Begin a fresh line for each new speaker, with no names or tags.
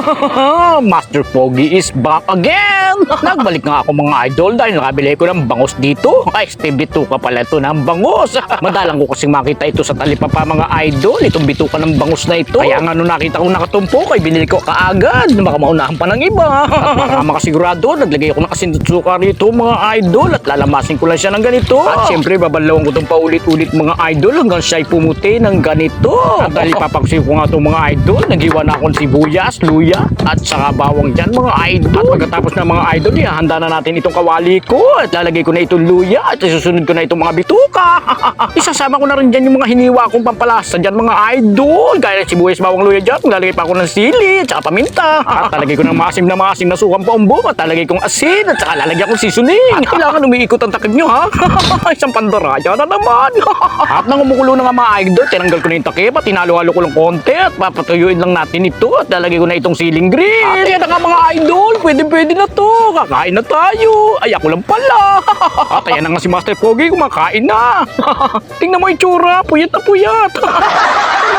Master Pogi is back again! Nagbalik nga ako mga idol dahil nakabili ko ng bangus dito. Ay, Steve Bituka pala ito ng bangus. Madalang ko kasi makita ito sa talipapa mga idol. Itong bituka ng bangus na ito. Kaya nga nung nakita ko nakatumpok ay binili ko kaagad. Baka maunahan pa ng iba. At para makasigurado, naglagay ako ng asin at suka rito mga idol at lalamasin ko lang siya ng ganito. At syempre, babalawan ko itong paulit-ulit mga idol hanggang siya'y pumuti ng ganito. At dahil papaksin ko nga itong mga idol, naghiwa na akong sibuyas, luya, at saka bawang dyan mga idol. At pagkatapos ng mga idol, ihanda na natin itong kawali ko at lalagay ko na itong luya at isusunod ko na itong mga bituka. Isasama ko na rin dyan yung mga hiniwa kong pampalasa dyan mga idol. Gaya ng sibuyas, bawang luya dyan, lalagay pa ako ng sili at saka paminta. At lalagay ko ng maasim na maasim na sukang paumbong at lalagay kong asin at saka lalagyan kong seasoning. At kailangan umiikot ang takip nyo ha. Isang pandaraya na naman. at nang umukulo na mga idol, tinanggal ko na yung takip at tinalo-halo ko lang konti at papatuyuin lang natin ito at lalagay ko na itong siling grill. At yan na nga mga idol, pwede-pwede na to. Kakain na tayo. Ay ako lang pala. at ayan na nga si Master Pogi, kumakain na. Tingnan mo yung tsura, puyat na puyat.